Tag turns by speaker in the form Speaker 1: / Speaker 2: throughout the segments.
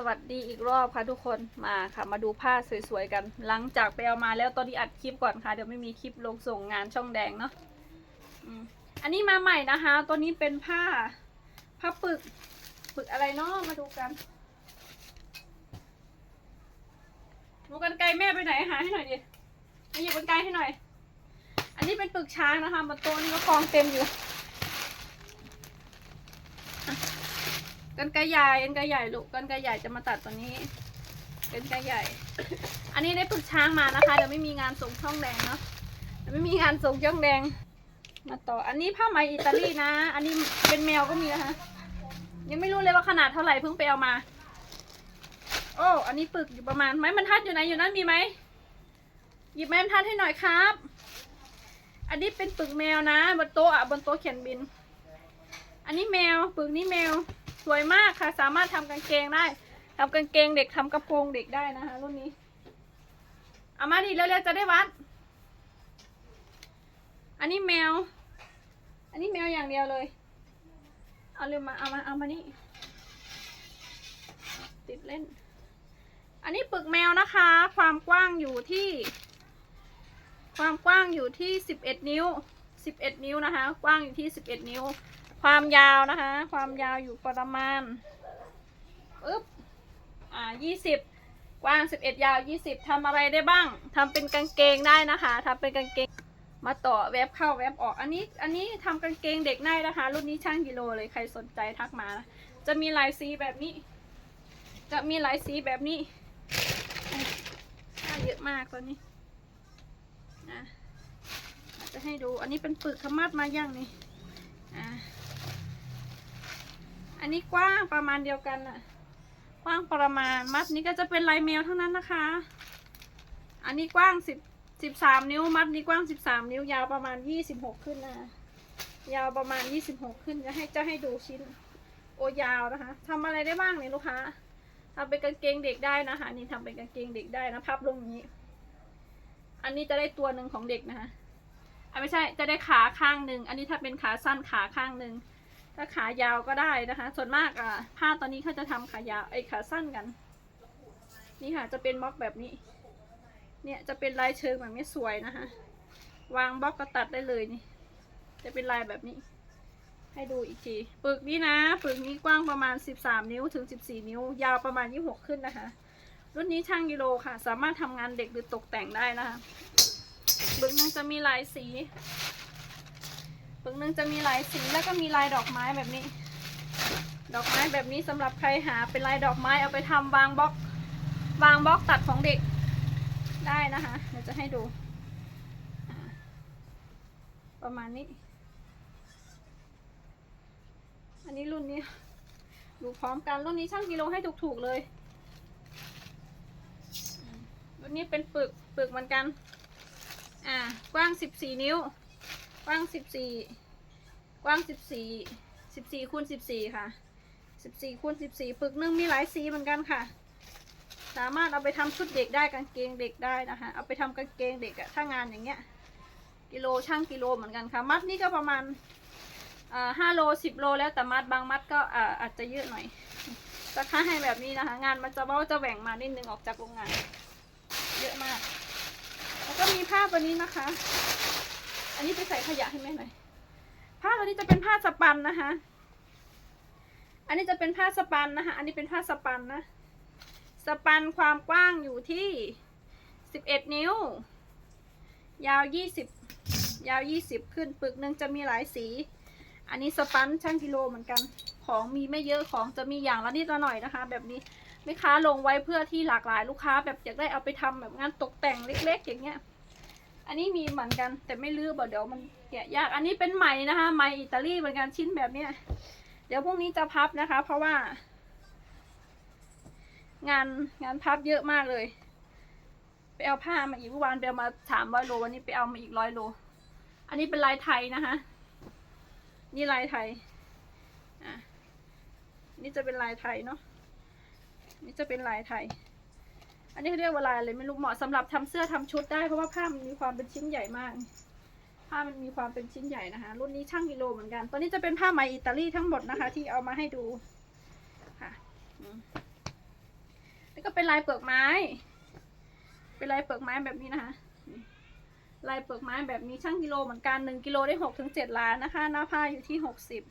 Speaker 1: สวัสดีอีกรอบค่ะทุกคนมาค่ะ มาดูผ้าสวยๆกัน หลังจากไปเอามาแล้วตอนนี้อัดคลิปก่อนค่ะ เดี๋ยวไม่มีคลิปลงส่งงานช่องแดงเนาะอันนี้มาใหม่นะคะ ตัวนี้เป็นผ้า ผ้าปึกปึกอะไรเนาะมาดูกันดูกันไกลแม่ไปไหนหาให้หน่อยดิมาหยิบกันไกลให้หน่อย อันนี้เป็นปึกช้างนะคะบนโต๊ะนี่ก็กองเต็มอยู่ กันไกรใหญ่กันไกรใหญ่ลูกกันไกรใหญ่จะมาตัดตัวนี้กันไกรใหญ่ อันนี้ได้ปึกช้างมานะคะเดี๋ยวไม่มีงานส่งช่องแดงเนาะเดี๋ยวไม่มีงานส่งช่องแดง มาต่อ อันนี้ผ้าไหมอิตาลีนะ อันนี้เป็นแมวก็มีนะคะยังไม่รู้เลยว่าขนาดเท่าไหร่เพิ่งไปเอามา โอ้อันนี้ปึกอยู่ประมาณไม้บรรทัดอยู่ไหนอยู่นั่นมีไหมหยิบไม้บรรทัดให้หน่อยครับ อันนี้เป็นปึกแมวนะบนโต๊ะอะบนโต๊ะเขียนบิน อันนี้แมวปึกนี้แมว สวยมากค่ะ สามารถทำกางเกงได้ทำกางเกงเด็กทำกระโปรงเด็กได้นะคะ รุ่นนี้เอามาดิเร็วๆจะได้วัด อันนี้แมว อันนี้แมวอย่างเดียวเลย เอาเร็วมาเอามาเอามานี่ ติดเล่น อันนี้ปึกแมวนะคะ ความกว้างอยู่ที่ ความกว้างอยู่ที่สิบเอ็ดนิ้วสิบเอ็ดนิ้วนะคะ กว้างอยู่ที่สิบเอ็ดนิ้ว ความยาวนะคะ ความยาวอยู่ประมาณปึ๊บอ่ายี่สิบกว้างสิบเอ็ดยาวยี่สิบทำอะไรได้บ้างทำเป็นกางเกงได้นะคะทำเป็นกางเกงมาต่อเว็บเข้าเว็บออก อันนี้อันนี้ทำกางเกงเด็กได้นะคะ รุ่นนี้ช่างกิโลเลยใครสนใจทักมานะจะมีลายสีแบบนี้ จะมีลายสีแบบนี้ผ้าเยอะมากตอนนี้นะจจะให้ดูอันนี้เป็นปึกขมัดมาย่างนี่อ่า อันนี้กว้างประมาณเดียวกันอะกว้างประมาณมัดนี้ก็จะเป็นลายแมวเท่านั้นนะคะ อันนี้กว้างสิบสิบสามนิ้วมัดนี้กว้างสิบสามนิ้วยาวประมาณยี่สิบหกขึ้นนะคะยาวประมาณยี่สิบหกขึ้นจะให้จะให้ดูชิ้น โอยาวนะคะทำอะไรได้บ้างเนี่ยลูกค้าทำเป็นกางเกงเด็กได้นะคะนี่ทำเป็นกางเกงเด็กได้นะพับลงอย่างนี้ อันนี้จะได้ตัวหนึ่งของเด็กนะคะอะไม่ใช่จะได้ขาข้างหนึ่งอันนี้ถ้าเป็นขาสั้นขาข้างหนึ่ง ถ้าขายาวก็ได้นะคะ ส่วนมากอะผ้าตอนนี้เขาจะทำขายาวไอ้ขาสั้นกัน นี่ค่ะจะเป็นบล็อกแบบนี้ เนี่ยจะเป็นลายเชิงแบบนี้สวยนะคะ วางบล็อกก็ตัดได้เลยนี่ จะเป็นลายแบบนี้ ให้ดูอีกทีปึกนี้นะปึกนี้กว้างประมาณ 13 นิ้วถึง 14 นิ้ว ยาวประมาณ 26 ขึ้นนะคะ รุ่นนี้ช่างกิโลค่ะ สามารถทำงานเด็กหรือตกแต่งได้นะคะปึกนึงจะมีลายสี ปึกหนึ่งจะมีลายสีแล้วก็มีลายดอกไม้แบบนี้ ดอกไม้แบบนี้สำหรับใครหาเป็นลายดอกไม้เอาไปทำวางบล็อก วางบล็อกตัดของเด็กได้นะคะเดี๋ยวจะให้ดู ประมาณนี้ อันนี้รุ่นนี้ดูพร้อมกันรุ่นนี้ช่างกิโลให้ถูกๆเลยรุ่นนี้เป็นปึกปึกเหมือนกัน อ่ากว้างสิบสี่นิ้ว กว้างสิบสี่กว้างสิบสี่สิบสี่คูณสิบสี่ค่ะสิบสี่คูณสิบสี่ปึกหนึ่งมีหลายสีเหมือนกันค่ะ สามารถเอาไปทำชุดเด็กได้กางเกงเด็กได้นะคะเอาไปทำกางเกงเด็กอะถ้างานอย่างเงี้ยกิโลช่างกิโลเหมือนกันค่ะ มัดนี่ก็ประมาณห้าโลสิบโลแล้วแต่มัดบางมัดก็อาจจะเยอะหน่อยราคาให้แบบนี้นะคะ งานมันจะเบ้าจะแหว่งมานิดนึงออกจากโรงงาน เยอะมาก แล้วก็มีผ้าตัวนี้นะคะ อันนี้ไปใส่ขยะให้แม่หน่อย ผ้าตัวนี้จะเป็นผ้าสปันนะคะ อันนี้จะเป็นผ้าสปันนะคะ อันนี้เป็นผ้าสปันนะ สปันความกว้างอยู่ที่สิบเอ็ดนิ้ว ยาวยี่สิบยาวยี่สิบขึ้นปึกหนึ่งจะมีหลายสี อันนี้สปันช่างกิโลเหมือนกัน ของมีไม่เยอะของจะมีอย่างละนิดละหน่อยนะคะ แบบนี้แม่ค้าลงไว้เพื่อที่หลากหลายลูกค้าแบบอยากได้เอาไปทำแบบงานตกแต่งเล็ก ๆ อย่างเงี้ย อันนี้มีเหมือนกันแต่ไม่ลื้อบ่เดี๋ยวมันแกะยาก อันนี้เป็นไหมนะคะไหมอิตาลีเหมือนกันชิ้นแบบเนี้ย เดี๋ยวพรุ่งนี้จะพับนะคะ เพราะว่า งานงานพับเยอะมากเลย ไปเอาผ้ามาอีกเมื่อวานไปเอามาสามร้อยโลวันนี้ไปเอามาอีกร้อยโล อันนี้เป็นลายไทยนะคะ นี่ลายไทย อะ นี่จะเป็นลายไทยเนาะ นี่จะเป็นลายไทย อันนี้เขาเรียกว่าลายอะไรไม่รู้เหมาะสำหรับทำเสื้อทำชุดได้เพราะว่าผ้ามันมีความเป็นชิ้นใหญ่มาก ผ้ามันมีความเป็นชิ้นใหญ่นะคะ รุ่นนี้ช่างกิโลเหมือนกัน ตัวนี้จะเป็นผ้าไหมอิตาลีทั้งหมดนะคะ ที่เอามาให้ดูค่ะอืมเป็นลายเปลือกไม้ เป็นลายเปลือกไม้แบบนี้นะคะลายเปลือกไม้แบบนี้ช่างกิโลเหมือนกันหนึ่งกิโลได้หกถึงเจ็ดล้านนะคะ หน้าผ้าอยู่ที่หกสิบ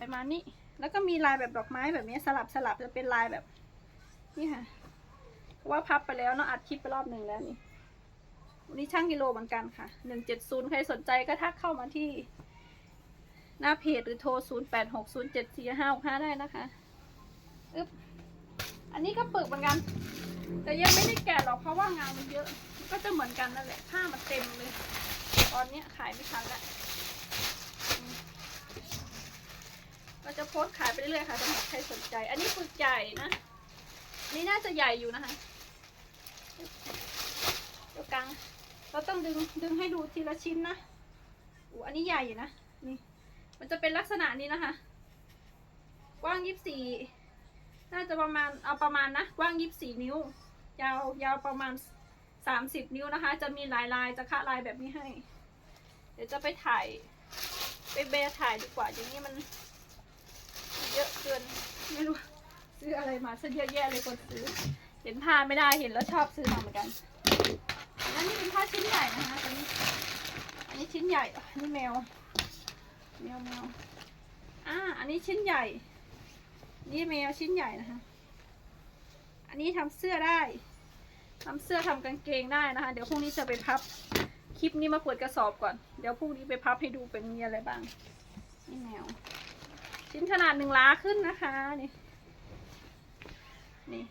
Speaker 1: ประมาณนี้ แล้วก็มีลายแบบดอกไม้แบบนี้สลับสลับจะเป็นลายแบบ นี่ค่ะว่าพับไปแล้วเนาะอัดคลิปไปรอบหนึ่งแล้วนี่วันนี้ช่างกิโลเหมือนกันค่ะหนึ่งเจ็ดศูนย์ใครสนใจก็ทักเข้ามาที่ หน้าเพจหรือโทรศูนย์แปดหกศูนย์เจ็ดสี่ห้าหกห้าได้นะคะอึ๊บอันนี้ก็เปิดเหมือนกัน แต่ยังไม่ได้แกะหรอกเพราะว่างานมันเยอะ ก็จะเหมือนกันนั่นแหละผ้ามันเต็มเลย ตอนเนี้ยขายไม่ทันแล้วอืมก็จะโพสต์ขายไปเรื่อยๆค่ะสำหรับใครสนใจ อันนี้ปึกใหญ่นะ นี่น่าจะใหญ่อยู่นะคะเดี๋ยวกลาง เราต้องดึงดึงให้ดูทีละชิ้นนะอูอันนี้ใหญ่อยู่นะ นี่ มันจะเป็นลักษณะนี้นะคะ กว้างยี่สี่น่าจะประมาณ เอาประมาณนะ กว้างยี่สี่นิ้ว ยาวยาวประมาณสามสิบนิ้วนะคะ จะมีลายลายจะคะลายแบบนี้ให้ เดี๋ยวจะไปถ่าย ไปเบร์ถ่ายดีกว่า อย่างนี้มัน เยอะเกิน ไม่รู้ ซื้ออะไรมาซะเยอะแยะเลยคนซื้อ เห็นผ้าไม่ได้เห็นแล้วชอบซื้อมาเหมือนกันอันนี้เป็นผ้าชิ้นใหญ่นะคะอันนี้อันนี้ชิ้นใหญ่อันนี้แมวแมวแมวอ่าอันนี้ชิ้นใหญ่ นี่แมวชิ้นใหญ่นะคะ อันนี้ทำเสื้อได้ทำเสื้อทำกางเกงได้นะคะ เดี๋ยวพรุ่งนี้จะไปพับ คลิปนี้มาเปิดกระสอบก่อน เดี๋ยวพรุ่งนี้ไปพับให้ดูเป็นมีอะไรบ้าง นี่แมว ชิ้นขนาดหนึ่งล้าขึ้นนะคะนี่ นี่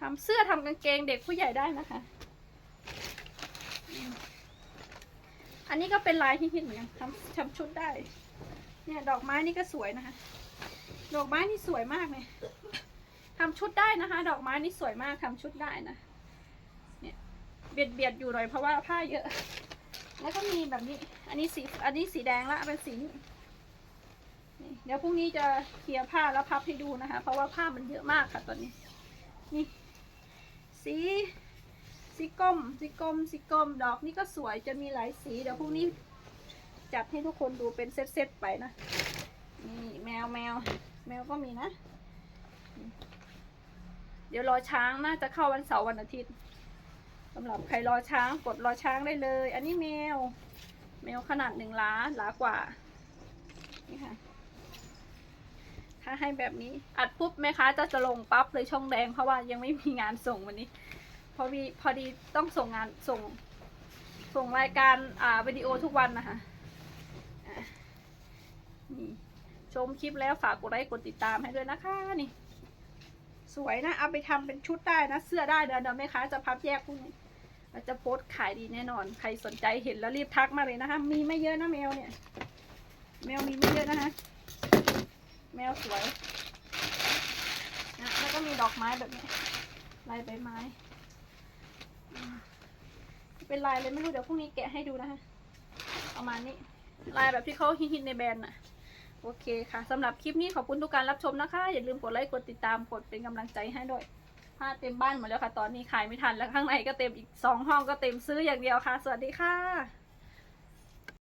Speaker 1: ทำเสื้อทำกางเกงเด็กผู้ใหญ่ได้นะคะ อันนี้ก็เป็นลายที่ฮิตเหมือนกันทำทำชุดได้ เนี่ยดอกไม้นี่ก็สวยนะคะ ดอกไม้นี่สวยมากเลยทำชุดได้นะคะ ดอกไม้นี่สวยมากทำชุดได้นะ เนี่ยเบียดเบียดอยู่หน่อยเพราะว่าผ้าเยอะ แล้วก็มีแบบนี้ อันนี้สี อันนี้สีแดงละเป็นสี นี่เดี๋ยวพรุ่งนี้จะเคลียร์ผ้าแล้วพับให้ดูนะคะ เพราะว่าผ้ามันเยอะมากค่ะตอนนี้ นี่ สีสีกลมสีกลมสีกลมดอกนี่ก็สวยจะมีหลายสี เดี๋ยวพรุ่งนี้จัดให้ทุกคนดูเป็นเซตๆไปนะนี่แมวแมว แมวก็มีนะ เดี๋ยวรอช้างน่าจะเข้าวันเสาร์วันอาทิตย์สำหรับใครรอช้างกดรอช้างได้เลย อันนี้แมว แมวขนาดหนึ่งล้าหลากว่า นี่ค่ะ ถ้าให้แบบนี้อัดปุ๊บแม่ค้าจะจะลงปั๊บเลยช่องแดงเพราะว่ายังไม่มีงานส่งวันนี้พอดีพอดีต้องส่งงานส่ง ส่งรายการอ่าวิดีโอทุกวันนะคะนี่ชมคลิปแล้วฝากกดไลค์กดติดตามให้ด้วยนะคะนี่ สวยนะเอาไปทำเป็นชุดได้นะ เสื้อได้เดี๋ยวเดี๋ยวแม่ค้าจะพับแยกพวกนี้เราจะโพสต์ขายดีแน่นอน ใครสนใจเห็นแล้วรีบทักมาเลยนะคะ มีไม่เยอะนะแมวเนี่ย แมวมีไม่เยอะนะคะ แมวสวยนะแล้วก็มีดอกไม้แบบนี้ลายใบไม้ เป็นลายเลยไม่รู้เดี๋ยวพรุ่งนี้แกะให้ดูนะคะประมาณนี้ ลายแบบที่เขาฮิตในแบรนด์น่ะ โอเคค่ะสำหรับคลิปนี้ขอบคุณทุกการรับชมนะคะ อย่าลืมกดไลค์กดติดตามกดเป็นกำลังใจให้ด้วยผ้าเต็มบ้านหมดแล้วค่ะ ตอนนี้ขายไม่ทันแล้วข้างในก็เต็มอีกสองห้องก็เต็มซื้ออย่างเดียวค่ะ สวัสดีค่ะ